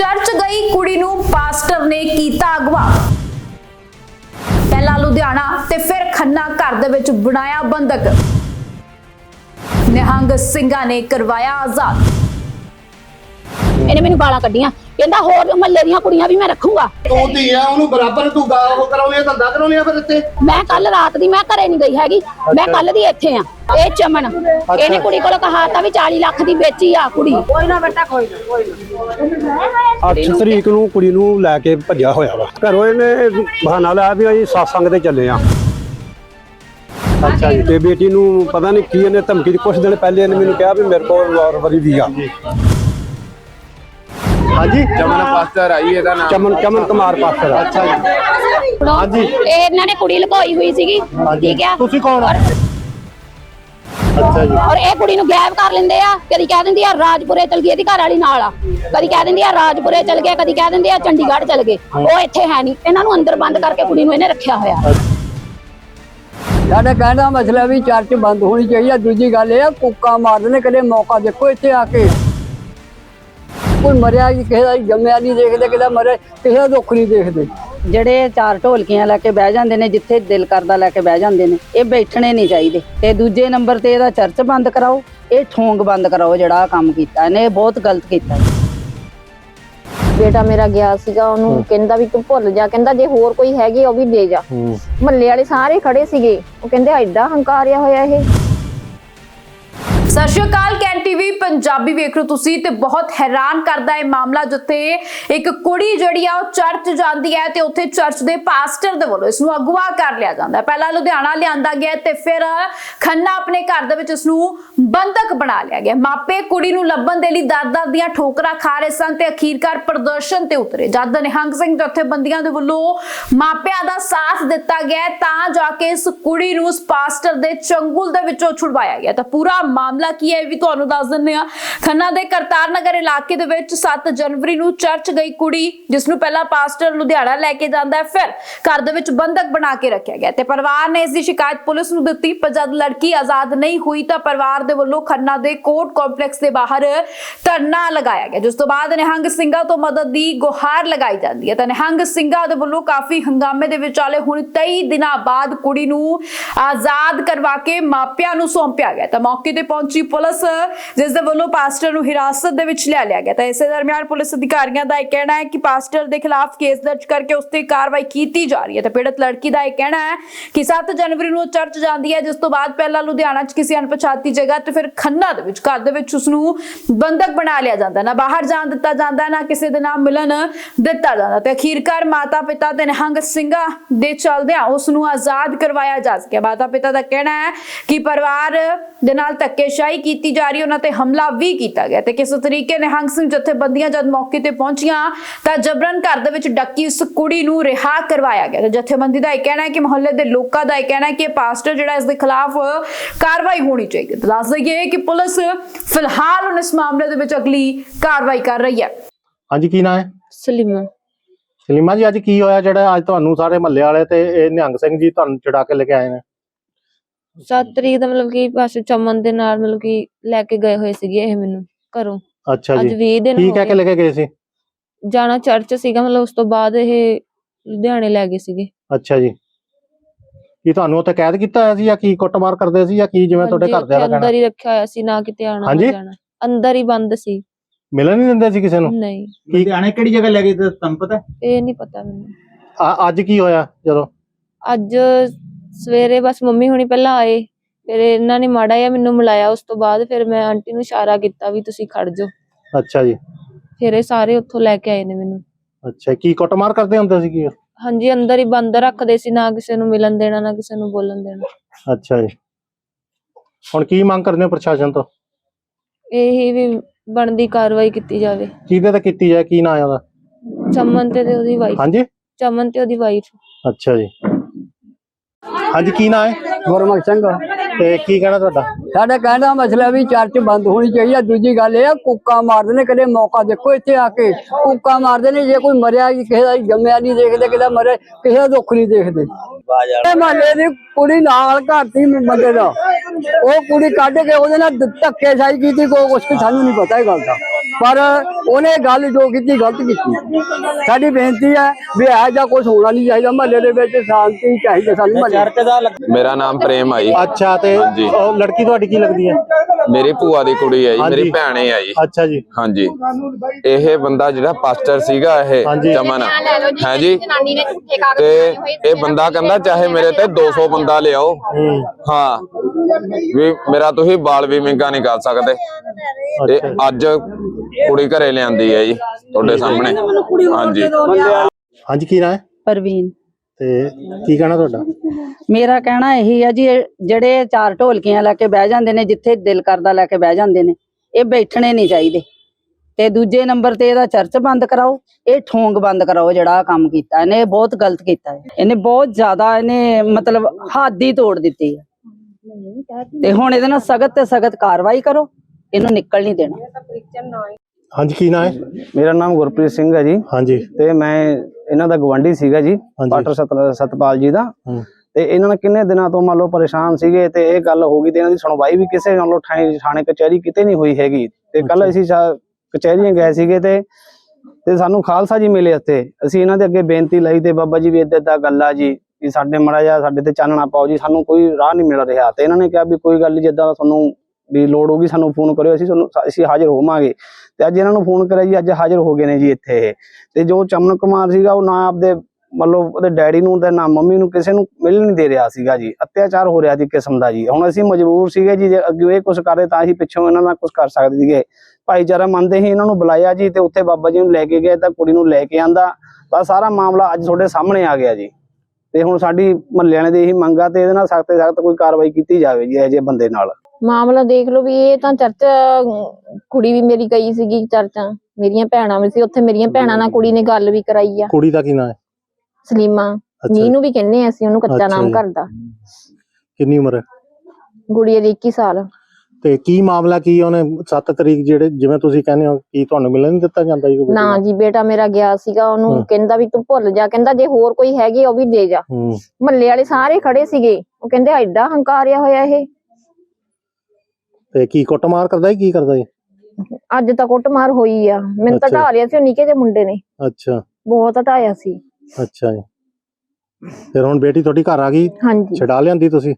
Church ਗਈ ਕੁੜੀ ਨੂੰ ਪਾਸਟਰ ਨੇ ਕੀਤਾ ਅਗਵਾ। ਪਹਿਲਾਂ ਲੁਧਿਆਣਾ ਤੇ ਫਿਰ ਖੰਨਾ ਘਰ ਦੇ ਵਿੱਚ ਬਣਾਇਆ ਬੰਦਕ ਨਿਹੰਗ ਸਿੰਘਾਂ ਨੇ ਕਰਵਾਇਆ ਆਜ਼ਾਦ। ਇਹਨੇ ਮੈਨੂੰ ਗਾਲਾਂ ਕੱਢੀਆਂ। ਕਹਿੰਦਾ ਹੋਰ ਮਹੱਲੇ ਦੀਆਂ ਕੁੜੀਆਂ ਵੀ ਮੈਂ ਰੱਖੂੰਗਾ। ਤੂੰ ਧੀ ਆ ਉਹਨੂੰ ਬਰਾਬਰ ਤੂੰ ਗਾ ਉਹ ਕਰਾਉਣੀ ਆ ਧੰਦਾ ਕਰਾਉਣੀ ਆ ਫਿਰ ਇੱਥੇ? ਮੈਂ ਕੱਲ ਰਾਤ ਦੀ ਮੈਂ ਘਰੇ ਨਹੀਂ ਗਈ ਹੈਗੀ ਮੈਂ ਕੱਲ ਦੀ ਇੱਥੇ ਆ ਇਹ ਚਮਨ। ਇਹਨੇ ਕੁੜੀ ਕੋਲ ਕਹਾਤਾ ਵੀ 40 ਲੱਖ ਦੀ ਵੇਚੀ ਆ ਕੁੜੀ। 8 ਤਰੀਕ ਨੂੰ ਕੁੜੀ ਨੂੰ ਲੈ ਕੇ ਭੱਜਿਆ ਹੋਇਆ ਵਾ। ਘਰੋਂ ਇਹਨੇ ਬਹਾਨਾ ਲਾਇਆ ਵੀ ਅਸੀਂ satsang ਤੇ ਚੱਲੇ ਆ। ਅੱਛਾ ਜੀ ਤੇ ਬੇਟੀ ਨੂੰ ਪਤਾ ਨਹੀਂ ਕੀ ਇਹਨੇ ਧਮਕੀ ਦੀ ਕੁਛ ਦਿਨ ਪਹਿਲੇ ਇਹਨੇ ਮੈਨੂੰ ਕਿਹਾ ਵੀ ਮੇਰੇ ਕੋਲ ਰਿਵਾਲਵਰ ਦੀ ਆ। ਹਾਂਜੀ। ਜਮਨ ਪਾਸਟਰ ਆਈ ਇਹਦਾ ਨਾਮ। ਚਮਨ ਚਮਨ ਕੁਮਾਰ ਪਾਸਟਰ ਅੱਛਾ ਜੀ। ਹਾਂਜੀ। ਇਹ ਇਹਨਾਂ ਨੇ ਕੁੜੀ ਲੁਕੋਈ ਹੋਈ ਸੀਗੀ। ਠੀਕ ਆ। ਤੁਸੀਂ ਕੌਣ ਆ? ਅੱਛਾ ਜੀ। ਔਰ ਇਹ ਕੁੜੀ ਨੂੰ ਗਾਇਬ ਕਰ ਲੈਂਦੇ ਆ। ਕਦੀ ਕਹਿ ਦਿੰਦੀ ਆ ਰਾਜਪੁਰੇ ਚਲ ਗਈ ਇਹਦੀ ਘਰ ਵਾਲੀ ਨਾਲ ਆ। ਕਦੀ ਕਹਿ ਦਿੰਦੀ ਆ ਰਾਜਪੁਰੇ ਚਲ ਗਿਆ ਕਦੀ ਕਹਿ ਦਿੰਦੇ ਆ ਚੰਡੀਗੜ੍ਹ ਚਲ ਗਏ। ਉਹ ਇੱਥੇ ਹੈ ਨਹੀਂ। ਇਹਨਾਂ ਨੂੰ ਅੰਦਰ ਬੰਦ ਕਰਕੇ ਕੁੜੀ ਨੂੰ ਇਹਨੇ ਰੱਖਿਆ ਹੋਇਆ। ਸਾਡਾ ਕਹਿਣ ਦਾ ਮਸਲਾ ਵੀ ਚਰਚ ਬੰਦ ਹੋਣੀ ਚਾਹੀਦੀ ਆ। ਦੂਜੀ ਗੱਲ ਇਹ ਆ ਕੁੱਕਾ ਮਾਰਦੇ ਨੇ ਕਦੇ ਮੌਕਾ ਦੇਖੋ ਇੱਥੇ ਆ ਕੇ। ਕੋਈ ਮਰਿਆ ਜੀ ਕਿਸੇ ਦਾ ਜੰਮਿਆ ਨਹੀਂ ਦੇਖਦੇ ਕਿਸੇ ਦਾ ਮਰਿਆ ਕਿਸੇ ਦਾ ਦੁੱਖ ਨਹੀਂ ਦੇਖਦੇ। ਜਿਹੜੇ ਚਾਰ ਢੋਲਕੀਆਂ ਲੈ ਕੇ ਬਹਿ ਜਾਂਦੇ ਨੇ ਜਿੱਥੇ ਦਿਲ ਕਰਦਾ ਲੈ ਕੇ ਬਹਿ ਜਾਂਦੇ ਨੇ ਇਹ ਬੈਠਣੇ ਨਹੀਂ ਚਾਹੀਦੇ। ਤੇ ਦੂਜੇ ਨੰਬਰ ਤੇ ਇਹਦਾ ਚਰਚ ਬੰਦ ਕਰਾਓ ਇਹ ਠੋਂਗ ਬੰਦ ਕਰਾਓ ਜਿਹੜਾ ਕੰਮ ਕੀਤਾ ਇਹਨੇ ਇਹ ਬਹੁਤ ਗਲਤ ਕੀਤਾ। ਬੇਟਾ ਮੇਰਾ ਗਿਆ ਸੀਗਾ ਉਹਨੂੰ ਕਹਿੰਦਾ ਵੀ ਤੂੰ ਭੁੱਲ ਜਾ ਕਹਿੰਦਾ ਜੇ ਹੋਰ ਕੋਈ ਹੈਗੀ ਉਹ ਵੀ ਦੇ ਜਾ। ਮਹੱਲੇ ਵਾਲੇ ਸਾਰੇ ਖੜੇ ਸੀਗੇ ਉਹ ਕਹਿੰਦੇ ਐਡਾ ਹੰਕਾਰਿਆ ਹੋਇਆ ਇਹ। ਸਤਿ ਸ਼੍ਰੀ ਅਕਾਲ, ਕੈਨ ਟੀਵੀ ਪੰਜਾਬੀ ਵੇਖ ਰਹੇ ਤੁਸੀਂ ਤੇ ਬਹੁਤ ਹੈਰਾਨ ਕਰਦਾ ਇਹ ਮਾਮਲਾ ਜਿੱਥੇ ਇੱਕ ਕੁੜੀ ਜਿਹੜੀ ਆ ਉਹ ਚਰਚ ਜਾਂਦੀ ਹੈ ਤੇ ਉੱਥੇ ਚਰਚ ਦੇ ਪਾਸਟਰ ਦੇ ਵੱਲੋਂ ਇਸ ਨੂੰ ਅਗਵਾ ਕਰ ਲਿਆ ਜਾਂਦਾ ਪਹਿਲਾਂ ਲੁਧਿਆਣਾ ਲਿਆਂਦਾ ਗਿਆ ਤੇ ਫਿਰ ਖੰਨਾ ਆਪਣੇ ਘਰ ਦੇ ਵਿੱਚ ਇਸ ਨੂੰ ਬੰਦਕ ਬਣਾ ਲਿਆ ਗਿਆ। ਮਾਪੇ ਕੁੜੀ ਨੂੰ ਲੱਭਣ ਦੇ ਲਈ ਦਰ-ਦਰ ਦੀਆਂ ਠੋਕਰਾਂ ਖਾ ਰਹੇ ਸਨ ਤੇ ਅਖੀਰਕਾਰ ਪ੍ਰਦਰਸ਼ਨ ਤੇ ਉਤਰੇ। ਜਦ ਨਿਹੰਗ ਸਿੰਘ ਜਥੇਬੰਦੀਆਂ ਦੇ ਵੱਲੋਂ ਮਾਪਿਆਂ ਦਾ ਸਾਥ ਦਿੱਤਾ ਗਿਆ ਤਾਂ ਜਾ ਕੇ ਇਸ ਕੁੜੀ ਨੂੰ ਉਸ ਪਾਸਟਰ ਦੇ ਚੰਗੁਲ ਦੇ ਵਿੱਚੋਂ ਛੁਡਵਾਇਆ ਗਿਆ। ਤਾਂ ਪੂਰਾ ਮਾਮਲਾ ਕੀ ਹੈ ਇਹ ਵੀ ਤੁਹਾਨੂੰ ਦੱਸ ਦਿੰਦੇ ਆ ਖੰਨਾ ਦੇ ਕਰਤਾਰ ਨਗਰ ਇਲਾਕੇ ਦੇ ਵਿੱਚ 7 ਜਨਵਰੀ ਨੂੰ ਚਰਚ ਗਈ ਕੁੜੀ, ਜਿਸ ਨੂੰ ਪਹਿਲਾਂ ਪਾਸਟਰ ਲੁਧਿਆਣਾ ਲੈ ਕੇ ਜਾਂਦਾ ਹੈ, ਫਿਰ ਘਰ ਦੇ ਵਿੱਚ ਬੰਦਕ ਬਣਾ ਕੇ ਰੱਖਿਆ ਗਿਆ। ਤੇ ਪਰਿਵਾਰ ਨੇ ਇਸ ਦੀ ਸ਼ਿਕਾਇਤ ਪੁਲਿਸ ਨੂੰ ਦਿੱਤੀ। ਪਰ ਜਦ ਲੜਕੀ ਆਜ਼ਾਦ ਨਹੀਂ ਹੋਈ ਤਾਂ ਪਰਿਵਾਰ ਦੇ ਵੱਲੋਂ ਖੰਨਾ ਦੇ ਕੋਰਟ ਕੰਪਲੈਕਸ ਦੇ ਬਾਹਰ ਧਰਨਾ ਲਗਾਇਆ ਗਿਆ, ਜਿਸ ਤੋਂ ਬਾਅਦ ਨਿਹੰਗ ਸਿੰਘਾਂ ਤੋਂ ਮਦਦ ਦੀ ਗੁਹਾਰ ਲਗਾਈ ਜਾਂਦੀ ਹੈ। ਤਾਂ ਨਿਹੰਗ ਸਿੰਘਾਂ ਦੇ ਵੱਲੋਂ ਕਾਫੀ ਹੰਗਾਮੇ ਦੇ ਵਿਚਾਲੇ ਹੁਣ 23 ਦਿਨਾਂ ਬਾਅਦ ਕੁੜੀ ਨੂੰ ਆਜ਼ਾਦ ਕਰਵਾ ਕੇ ਮਾਪਿਆਂ ਨੂੰ ਸੌਂਪਿਆ ਗਿਆ। ਤਾਂ ਮੌਕੇ ਤੇ ਪਹੁੰਚੀ ਪੁਲਿਸ, ਜਿਸ ਦੇ ਵੱਲੋਂ ਪਾਸਟਰ ਨੂੰ ਹਿਰਾਸਤ ਦੇ ਵਿੱਚ ਲਿਆ ਲਿਆ ਗਿਆ। ਤਾਂ ਇਸੇ ਦਰਮਿਆਨ ਪੁਲਿਸ ਅਧਿਕਾਰੀਆਂ ਦਾ ਇਹ ਕਹਿਣਾ ਹੈ ਕਿ ਪਾਸਟਰ ਦੇ ਖਿਲਾਫ ਕੇਸ ਦਰਜ ਕਰਕੇ ਉਸ ਤੇ ਕਾਰਵਾਈ ਕੀਤੀ ਜਾ ਰਹੀ ਹੈ। ਤਾਂ ਪੀੜਤ ਲੜਕੀ ਦਾ ਇਹ ਕਹਿਣਾ ਹੈ ਕਿ 7 ਜਨਵਰੀ ਨੂੰ ਉਹ ਚਰਚ ਜਾਂਦੀ ਹੈ, ਜਿਸ ਤੋਂ ਬਾਅਦ ਪਹਿਲਾਂ ਲੁਧਿਆਣਾ 'ਚ ਕਿਸੇ ਅਣਪਛਾਤੀ ਜਗ੍ਹਾ ਤੇ ਫਿਰ ਖੰਨਾ ਦੇ ਵਿੱਚ, ਘਰ ਦੇ ਵਿੱਚ ਉਸ ਨੂੰ ਬੰਦਕ ਬਣਾ ਲਿਆ ਜਾਂਦਾ। ਨਾ ਬਾਹਰ ਜਾਣ ਦਿੱਤਾ ਜਾਂਦਾ, ਨਾ ਕਿਸੇ ਦੇ ਨਾਲ ਮਿਲਣ ਦਿੱਤਾ ਜਾਂਦਾ। ਤੇ ਅਖੀਰਕਾਰ ਮਾਤਾ ਪਿਤਾ ਤੇ ਨਿਹੰਗ ਸਿੰਘਾਂ ਦੇ ਚਲਦਿਆਂ ਉਸ ਨੂੰ ਆਜ਼ਾਦ ਕਰਵਾਇਆ ਜਾ ਸਕਿਆ। ਮਾਤਾ ਪਿਤਾ ਦਾ ਕਹਿਣਾ ਹੈ ਕਿ ਪਰਿਵਾਰ ਦੇ ਨਾਲ ਧੱਕੇਸ਼ਾਹੀ ਕੀਤੀ ਜਾ ਰਹੀ, ਉਹਨਾਂ ਤੇ ਹਮਲਾ ਵੀ ਕੀਤਾ ਗਿਆ। ਤੇ ਕਿਸੇ ਤਰੀਕੇ ਨਿਹੰਗ ਸਿੰਘ ਜਥੇਬੰਦੀਆਂ ਜਦ ਮੌਕੇ ਤੇ ਪਹੁੰਚੀਆਂ, ਤਾਂ ਜਬਰਨ ਘਰ ਦੇ ਵਿੱਚ ਡੱਕੀ ਉਸ ਕੁੜੀ ਨੂੰ ਰਿਹਾ ਕਰਵਾਇਆ ਗਿਆ। ਤੇ ਜਥੇਬੰਦੀ ਦਾ ਇਹ ਕਹਿਣਾ ਹੈ ਕਿ ਮੁਹੱਲੇ ਦੇ ਲੋਕਾਂ ਦਾ ਇਹ ਕਹਿਣਾ ਹੈ ਕਿ ਪਾਸਟਰ ਜਿਹੜਾ ਇਸ ਦੇ ਖਿਲਾਫ ਕਾਰਵਾਈ ਹੋਣੀ ਚਾਹੀਦੀ ਹੈ। ਦਈਏ ਕਿ ਪੁਲਿਸ ਫਿਲਹਾਲ ਹੁਣ ਇਸ ਮਾਮਲੇ ਦੇ ਵਿੱਚ ਅਗਲੀ ਕਾਰਵਾਈ ਕਰ ਰਹੀ ਹੈ। ਹਾਂਜੀ ਕੀ ਨਾਂ ਹੈ? ਸਲੀਮਾ। ਸਲੀਮਾ ਜੀ ਅੱਜ ਕੀ ਹੋਇਆ? ਜਿਹੜਾ ਅੱਜ ਤੁਹਾਨੂੰ ਸਾਰੇ ਮਹੱਲੇ ਵਾਲੇ ਤੇ ਇਹ ਨਿਹੰਗ ਸਿੰਘ ਜੀ ਤੁਹਾਨੂੰ ਚੜਾ ਕੇ ਲੈ ਕੇ ਆਏ ਨੇ? 7 ਤਰੀਕ ਦਾ ਮਤਲਬ ਕਿ ਬਸ ਚਮਨ ਦੇ ਨਾਲ ਮਤਲਬ ਕਿ ਲੈ ਕੇ ਗਏ ਹੋਏ ਸੀਗੇ ਇਹ ਮੈਨੂੰ ਘਰੋਂ। ਅੱਛਾ ਅੱਜ ਜੀ 20 ਦਿਨ ਕੀ ਹੋ ਕਹਿ ਕੇ ਗਏ। ਲੈ ਕੇ ਗਏ ਸੀ? ਜਾਣਾ ਚਰਚ ਸੀਗਾ ਮਤਲਬ ਉਸ ਤੋਂ ਬਾਅਦ ਇਹ ਲੁਧਿਆਣੇ ਲੈ ਗਏ ਸੀਗੇ। ਅੱਛਾ ਜੀ। ਕੀ ਤੁਹਾਨੂੰ ਉੱਥੇ ਕੈਦ ਕੀਤਾ ਹੋਇਆ ਸੀ ਜਾਂ ਕੀ ਕੁੱਟਮਾਰ ਕਰਦੇ ਸੀ ਜਾਂ ਕੀ ਜਿਵੇਂ ਤੁਹਾਡੇ ਹਾਂਜੀ, ਘਰ ਦੇ ਉੱਥੇ ਦਾ ਅੰਦਰ ਕਹਿਣਾ ਹੀ ਰੱਖਿਆ ਹੋਇਆ ਸੀ ਨਾ ਕਿਤੇ ਆਣਾ ਨਾ ਹਾਂਜੀ? ਜਾਣਾ। ਅੰਦਰ ਹੀ ਬੰਦ ਸੀ। ਮਿਲਣ ਨਹੀਂ ਦਿੰਦੇ ਸੀ ਕਿਸੇ ਨੂੰ? ਨਹੀਂ। ਲੁਧਿਆਣੇ ਕਿਹੜੀ ਜਗ੍ਹਾ ਲੈ ਗਏ ਤੇ ਤੁਹਾਨੂੰ ਪਤਾ? ਹੈ? ਇਹ ਨਹੀਂ ਪਤਾ ਮੈਨੂੰ। ਆ- ਅੱਜ ਕੀ ਹੋਇਆ ਜਦੋਂ? ਅੱਜ ਸਵੇਰੇ ਬਸ ਮੰਮੀ ਹੁਣੀ ਪਹਿਲਾਂ ਆਏ। ਫਿਰ ਇਹਨਾਂ ਨੇ ਮਾੜਾ ਜਿਹਾ ਮੈਨੂੰ ਮਿਲਾਇਆ ਉਸ ਤੋਂ ਬਾਅਦ ਫਿਰ ਮੈਂ ਆਂਟੀ ਨੂੰ ਇਸ਼ਾਰਾ ਕੀਤਾ ਵੀ ਤੁਸੀਂ ਖੜ ਜਾਓ। ਅੱਛਾ ਜੀ। ਫਿਰ ਇਹ ਸਾਰੇ ਉੱਥੋਂ ਲੈ ਕੇ ਆਏ ਨੇ ਮੈਨੂੰ। ਅੱਛਾ ਕੀ ਕੁੱਟਮਾਰ ਕਰਦੇ ਹੁੰਦੇ ਸੀ ਕੀ? ਹਾਂਜੀ ਅੰਦਰ ਹੀ ਬੰਦ ਰੱਖਦੇ ਸੀ ਨਾ ਕਿਸੇ ਨੂੰ ਮਿਲਣ ਦੇਣਾ ਨਾ ਕਿਸੇ ਨੂੰ ਬੋਲਣ ਦੇਣਾ। ਅੱਛਾ ਜੀ। ਹੁਣ ਕੀ ਮੰਗ ਕਰਦੇ ਹੋ ਪ੍ਰਸ਼ਾਸਨ ਤੋਂ? ਇਹੀ ਵੀ ਬਣਦੀ ਕਾਰਵਾਈ ਕੀਤੀ ਜਾਵੇ। ਕਿਹਦੇ ਤੇ ਕੀਤੀ ਜਾਏ ਕੀ ਨਾਂ ਉਹਦਾ? ਚਮਨ ਤੇ ਤੇ ਉਹਦੀ ਵਾਈਫ ਹਾਂਜੀ। ਚਮਨ ਤੇ ਉਹਦੀ ਵਾਈਫ ਅੱਛਾ ਜੀ। ਹਾਂਜੀ ਕੀ ਨਾਂ ਹੈ? ਗੁਰਮੁਖ ਸਿੰਘ। ਤੇ ਕੀ ਕਹਿਣਾ ਤੁਹਾਡਾ? ਸਾਡਾ ਕਹਿਣ ਦਾ ਮਸਲਾ ਵੀ ਚਰਚ ਬੰਦ ਹੋਣੀ ਚਾਹੀਦੀ ਆ। ਦੂਜੀ ਗੱਲ ਇਹ ਆ ਕੁੱਕਾ ਮਾਰਦੇ ਨੇ ਕਦੇ ਮੌਕਾ ਦੇਖੋ ਇੱਥੇ ਆ ਕੇ। ਕੁੱਕਾ ਮਾਰਦੇ ਨੇ ਜੇ ਕੋਈ ਮਰਿਆ ਜੀ ਕਿਸੇ ਦਾ ਜੰਮਿਆ ਨਹੀਂ ਦੇਖਦੇ ਕਿਸੇ ਦਾ ਮਰਿਆ ਕਿਸੇ ਦਾ ਦੁੱਖ ਨਹੀਂ ਦੇਖਦੇ। ਇਹ ਮਹੱਲੇ ਦੀ ਕੁੜੀ ਨਾਲ ਘਰ ਦੀ ਬੰਦੇ ਦਾ। ਉਹ ਕੁੜੀ ਕੱਢ ਕੇ ਉਹਦੇ ਨਾਲ ਧੱਕੇ ਸਾਈ ਕੀਤੀ ਕੋਈ ਕੁਛ ਸਾਨੂੰ ਨਹੀਂ ਪਤਾ ਇਹ ਗੱਲ ਦਾ। ਪਰ ਉਹਨੇ ਗੱਲ ਜੋ ਕੀਤੀ ਗਲਤ ਕੀਤੀ। ਸਾਡੀ ਬੇਨਤੀ ਹੈ ਵੀ ਇਹ ਜਿਹਾ ਕੁਝ ਹੋਣਾ ਨਹੀਂ ਚਾਹੀਦਾ। ਮਹੱਲੇ ਦੇ ਵਿੱਚ ਸ਼ਾਂਤੀ ਚਾਹੀਦੀ ਸਾਨੂੰ ਮਹੱਲੇ ਮੇਰਾ ਨਾਮ ਪ੍ਰੇਮ ਆ ਜੀ। ਅੱਛਾ ਤੇ। ਉਹ ਲੜਕੀ ਤੁਹਾਡੀ ਕੀ ਲੱਗਦੀ ਹੈ? ਮੇਰੀ ਭੂਆ ਦੀ ਕੁੜੀ ਹੈ ਜੀ। ਮੇਰੀ ਭੈਣ ਹੈ ਜੀ। ਅੱਛਾ ਜੀ। ਹਾਂਜੀ। ਇਹ ਬੰਦਾ ਜਿਹੜਾ ਪਾਸਟਰ ਸੀਗਾ ਇਹ ਹਾਂਜੀ। ਚਮਨ। ਹੈ ਜੀ? ਤੇ ਇਹ ਬੰਦਾ ਕਹਿੰਦਾ ਚਾਹੇ ਮੇਰੇ ਤੇ 200 ਬੰਦਾ ਲਿਆਓ। ਹਾਂ। ਵੀ ਮੇਰਾ ਤੁਸੀਂ ਬਾਲ ਵੀ ਮਿੰਗਾ ਨਹੀਂ ਕਰ ਸਕਦੇ। ਤੇ ਅੱਜ ਕੁੜੀ ਘਰੇ ਲਿਆਂਦੀ ਹੈ ਜੀ ਤੁਹਾਡੇ ਸਾਹਮਣੇ। ਹਾਂਜੀ। ਹਾਂਜੀ ਕੀ ਨਾਂ ਹੈ? ਪ੍ਰਵੀਨ। ਤੇ ਕੀ ਕਹਿਣਾ ਤੁਹਾਡਾ? ਮੇਰਾ ਕਹਿਣਾ ਇਹੀ ਹੈ ਜੀ ਜਿਹੜੇ ਚਾਰ ਢੋਲਕੀਆਂ ਲੈ ਕੇ ਬਹਿ ਜਾਂਦੇ ਨੇ ਜਿੱਥੇ ਦਿਲ ਕਰਦਾ ਲੈ ਕੇ ਬਹਿ ਜਾਂਦੇ ਨੇ ਇਹ ਬੈਠਣੇ ਨਹੀਂ ਚਾਹੀਦੇ। ਤੇ ਦੂਜੇ ਨੰਬਰ ਤੇ ਇਹਦਾ ਚਰਚ ਬੰਦ ਕਰਾਓ ਇਹ ਠੋਂਗ ਬੰਦ ਕਰਾਓ ਜਿਹੜਾ ਕੰਮ ਕੀਤਾ। ਇਹਨੇ ਇਹ ਬਹੁਤ ਗਲਤ ਕੀਤਾ ਹੈ। ਇਹਨੇ ਬਹੁਤ ਜ਼ਿਆਦਾ ਇਹਨੇ ਮਤਲਬ ਹੱਦ ਹੀ ਤੋੜ ਦਿੱਤੀ ਹੈ। ਤੇ ਹੁਣ ਇਹਦੇ ਨਾਲ ਸਖਤ ਤੇ ਸਖਤ ਕਾਰਵਾਈ ਕਰੋ ਇਹਨੂੰ ਨਿਕਲ ਨਹੀਂ ਦੇਣਾ। ਹਾਂਜੀ ਕੀ ਨਾਂ ਹੈ? ਮੇਰਾ ਨਾਮ ਗੁਰਪ੍ਰੀਤ ਸਿੰਘ ਹੈ ਜੀ। ਹਾਂਜੀ। ਤੇ ਮੈਂ ਇਹਨਾਂ ਦਾ ਗਵੰਡੀ ਸੀਗਾ ਜੀ ਪਾਟਰ ਸਤ- ਸਤਪਾਲ ਜੀ ਦਾ। ਤੇ ਇਹਨਾਂ ਨੇ ਕਿੰਨੇ ਦਿਨਾਂ ਤੋਂ ਮੰਨ ਲਓ ਪਰੇਸ਼ਾਨ ਸੀਗੇ ਤੇ ਇਹ ਗੱਲ ਹੋ ਗਈ ਤੇ ਇਹਨਾਂ ਦੀ ਸੁਣਵਾਈ ਵੀ ਕਿਸੇ ਨਾਲੋਂ ਥਾਣੇ ਥਾਣੇ ਕਚਹਿਰੀ ਕਿਤੇ ਨਹੀਂ ਹੋਈ ਹੈਗੀ। ਤੇ ਕੱਲ ਅਸੀਂ ਕਚਹਿਰੀਆਂ ਗਏ ਸੀਗੇ ਤੇ ਤੇ ਸਾਨੂੰ ਖਾਲਸਾ ਜੀ ਮਿਲੇ ਇੱਥੇ ਅਸੀਂ ਇਹਨਾਂ ਦੇ ਅੱਗੇ ਬੇਨਤੀ ਲਈ ਤੇ ਬਾਬਾ ਜੀ ਵੀ ਏਦਾਂ ਏਦਾਂ ਗੱਲ ਆ ਜੀ। ਵੀ ਸਾਡੇ ਮੜਾ ਜਾ ਸਾਡੇ ਤੇ ਚਾਨਣਾ ਪਾਓ ਜੀ, ਸਾਨੂੰ ਕੋਈ ਰਾਹ ਨਹੀਂ ਮਿਲ ਰਿਹਾ। ਤੇ ਇਹਨਾਂ ਨੇ ਕਿਹਾ ਵੀ ਕੋਈ ਗੱਲ ਨਹੀਂ ਜਿੱਦਾਂ ਤੁਹਾਨੂੰ ਵੀ ਲੋੜ ਹੋਗੀ ਸਾਨੂੰ ਫੋਨ ਕਰਿਓ, ਅਸੀਂ ਤੁਹਾਨੂੰ ਅਸੀਂ ਹਾਜ਼ਰ ਹੋਵਾਂਗੇ। ਤੇ ਅੱਜ ਇਹਨਾਂ ਨੂੰ ਫੋਨ ਕਰਿਆ ਜੀ, ਅੱਜ ਹਾਜ਼ਰ ਹੋ ਗਏ ਨੇ ਜੀ ਇੱਥੇ ਇਹ। ਤੇ ਜੋ ਚਮਨ ਕੁਮਾਰ ਸੀਗਾ, ਉਹ ਨਾ ਆਪਦੇ ਮਤਲਬ ਉਹਦੇ ਡੈਡੀ ਨੂੰ ਤੇ ਨਾ ਮੰਮੀ ਨੂੰ ਕਿਸੇ ਨੂੰ ਮਿਲ ਨਹੀਂ ਦੇ ਰਿਹਾ ਸੀਗਾ ਜੀ। ਅਤਿਆਚਾਰ ਹੋ ਰਿਹਾ ਸੀ ਕਿਸਮ ਦਾ ਜੀ। ਹੁਣ ਅਸੀਂ ਮਜਬੂਰ ਸੀਗੇ ਜੀ, ਜੇ ਅੱਗੇ ਇਹ ਕੁਝ ਕਰਦੇ ਤਾਂ ਅਸੀਂ ਪਿੱਛੋਂ ਇਹਨਾਂ ਨਾਲ ਕੁਝ ਕਰ ਸਕਦੇ ਸੀਗੇ। ਭਾਈਚਾਰਾ ਮੰਨਦੇ ਹੀ ਇਹਨਾਂ ਨੂੰ ਬੁਲਾਇਆ ਜੀ ਤੇ ਉੱਥੇ ਬਾਬਾ ਜੀ ਨੂੰ ਲੈ ਕੇ ਗਏ, ਤਾਂ ਕੁੜੀ ਨੂੰ ਲੈ ਕੇ ਆਂਦਾ। ਤਾਂ ਸਾਰਾ ਮਾਮਲਾ ਅੱਜ ਤੁਹਾਡੇ ਸਾਹਮਣੇ ਆ ਗਿਆ ਜੀ। ਤੇ ਹੁਣ ਸਾਡੀ ਮਹੱਲੇ ਵਾਲਿਆਂ ਦੀ ਇਹੀ ਮੰਗਾ ਤੇ ਇਹਦੇ ਨਾਲ ਸਖਤ ਸਖਤ ਕੋਈ ਕਾਰਵਾਈ ਕੀਤੀ ਜਾਵੇ ਜੀ ਇਹੋ ਜਿਹੇ ਬੰਦੇ ਨਾਲ। ਮਾਮਲਾ ਦੇਖ ਲਓ ਵੀ ਇਹ ਤਾਂ ਚਰਚ ਕੁੜੀ ਵੀ ਮੇਰੀ ਗਈ ਸੀਗੀ ਚਰਚਾਂ ਮੇਰੀਆਂ ਭੈਣਾਂ ਵੀ ਸੀ ਉੱਥੇ ਮੇਰੀਆਂ ਭੈਣਾਂ ਨਾਲ ਕੁੜੀ ਨੇ ਗੱਲ ਵੀ ਕਰਾਈ ਆ। ਕੁੜੀ ਦਾ ਕੀ ਨਾਂ ਹੈ? ਸਲੀਮਾ। ਅੱਛਾ। ਨੀ ਨੂੰ ਵੀ ਕਹਿੰਨੇ ਆ ਅਸੀਂ ਉਹਨੂੰ ਕੱਚਾ ਨਾਮ। ਕਰਦਾ ਕਿੰਨੀ ਉਮਰ ਹੈ? ਗੁੜੀਆ ਦੀ 21 ਸਾਲ। ਤੇ ਕੀ ਮਾਮਲਾ ਕੀ ਉਹਨੇ 7 ਤਰੀਕ ਜਿਹੜੇ ਜਿਵੇਂ ਤੁਸੀਂ ਕਹਿੰਦੇ ਹੋ ਕੀ ਤੁਹਾਨੂੰ ਮਿਲਣ ਨਹੀਂ ਦਿੱਤਾ ਜਾਂਦਾ ਜੀ ਕੋਈ ਨਾ ਜੀ ਬੇਟਾ ਮੇਰਾ ਗਿਆ ਸੀਗਾ। ਉਹਨੂੰ ਕਹਿੰਦਾ ਵੀ ਤੂੰ ਭੁੱਲ ਜਾ ਕਹਿੰਦਾ ਜੇ ਹੋਰ ਕੋਈ ਹੈਗੀ ਉਹ ਵੀ ਦੇ ਜਾ। ਹੂੰ। ਮਹੱਲੇ ਵਾਲੇ ਸਾਰੇ ਖੜੇ ਸੀਗੇ ਉਹ ਕਹਿੰਦੇ ਐਡਾ ਹੰਕਾਰਿਆ ਹੋਇਆ ਇਹ। ਤੇ ਕੀ ਕੁੱਟਮਾਰ ਕਰਦਾ ਜੀ ਕੀ ਕਰਦਾ ਜੀ? ਅੱਜ ਤਾਂ ਕੁੱਟਮਾਰ ਹੋਈ ਆ ਮੈਨੂੰ ਤਾਂ। ਢਾ ਲਿਆ ਸੀ ਉਹ ਨਿੱਕੇ ਜਿਹੇ ਮੁੰਡੇ ਨੇ। ਅੱਛਾ। ਬਹੁਤ ਹਟਾਇਆ ਸੀ। ਅੱਛਾ ਜੀ। ਫਿਰ ਹੁਣ ਬੇਟੀ ਤੁਹਾਡੀ ਘਰ ਆ ਗਈ? ਛਡਾ ਲਿਆਂਦੀ ਤੁਸੀਂ?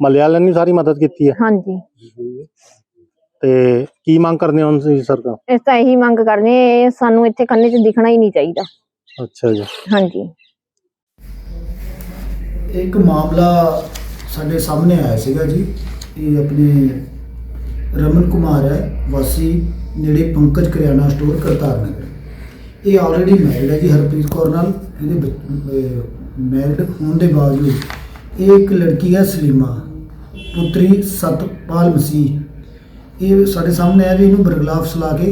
ਮਹੱਲੇ ਵਾਲਿਆਂ ਨੇ ਸਾਰੀ ਮਦਦ ਕੀਤੀ ਹੈ। ਹਾਂਜੀ। ਤੇ ਕੀ ਮੰਗ ਕਰਦੇ ਹੋ ਹੁਣ ਤੁਸੀਂ ਸਰਕਾਰ? ਇਸ ਤਾਂ ਇਹੀ ਮੰਗ ਕਰਨੀ ਹੈ ਸਾਨੂੰ ਇੱਥੇ ਕੰਨੇ 'ਚ ਦਿਖਣਾ ਹੀ ਨਹੀਂ ਚਾਹੀਦਾ। ਅੱਛਾ ਜੀ। ਹਾਂਜੀ। ਇੱਕ ਮਾਮਲਾ ਸਾਡੇ ਸਾਹਮਣੇ ਆਇਆ ਸੀਗਾ ਜੀ ਇਹ ਆਪਣੇ ਰਮਨ ਕੁਮਾਰ ਹੈ ਵਾਸੀ ਨੇੜੇ ਪੰਕਜ ਕਰਿਆਨਾ ਸਟੋਰ ਕਰਤਾਰ ਨਗਰ। ਇਹ ਆਲਰੇਡੀ ਮੈਰਿਡ ਹੈ ਜੀ ਹਰਪ੍ਰੀਤ ਕੌਰ ਨਾਲ ਇਹਦੇ ਮੈਰਿਡ ਹੋਣ ਦੇ ਬਾਵਜੂਦ ਇਹ ਇੱਕ ਲੜਕੀ ਹੈ ਸਲੀਮਾ, ਪੁੱਤਰੀ ਸਤਪਾਲ ਮਸੀਹ ਇਹ ਸਾਡੇ ਸਾਹਮਣੇ ਆਇਆ ਵੀ ਇਹਨੂੰ ਬਰਗਲਾਫ ਸਲਾ ਕੇ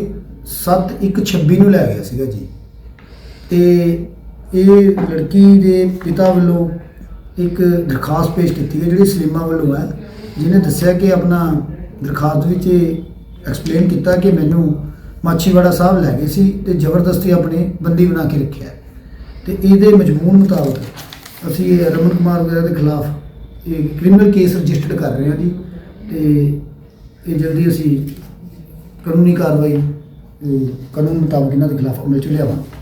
7126 ਨੂੰ ਲੈ ਗਿਆ ਸੀਗਾ ਜੀ ਤੇ ਇਹ ਲੜਕੀ ਦੇ ਪਿਤਾ ਵੱਲੋਂ ਇੱਕ ਦਰਖਾਸਤ ਪੇਸ਼ ਕੀਤੀ ਹੈ ਜਿਹੜੀ ਸਲੀਮਾ ਵੱਲੋਂ ਹੈ, ਜਿਹਨੇ ਦੱਸਿਆ ਕਿ ਆਪਣਾ ਦਰਖਾਸਤ ਵਿੱਚ ਐਕਸਪਲੇਨ ਕੀਤਾ ਕਿ ਮੈਨੂੰ ਮਾਛੀਵਾੜਾ ਸਾਹਿਬ ਲੈ ਗਏ ਸੀ ਤੇ ਜ਼ਬਰਦਸਤੀ ਆਪਣੇ ਬੰਦੀ ਬਣਾ ਕੇ ਰੱਖਿਆ ਹੈ। ਤੇ ਇਹਦੇ ਮਜਮੂਨ ਮੁਤਾਬਕ ਅਸੀਂ ਰਮਨ ਕੁਮਾਰ ਵਗੈਰਾ ਦੇ ਖਿਲਾਫ ਇਹ ਕ੍ਰਿਮੀਨਲ ਕੇਸ ਰਜਿਸਟਰਡ ਕਰ ਰਹੇ ਹਾਂ ਜੀ ਤੇ ਇਹ ਜਲਦੀ ਅਸੀਂ ਕਾਨੂੰਨੀ ਕਾਰਵਾਈ ਕਾਨੂੰਨ ਮੁਤਾਬਕ ਇਹਨਾਂ ਦੇ ਖਿਲਾਫ ਅਮਲ ਚ ਲਿਆਵਾਂਗੇ।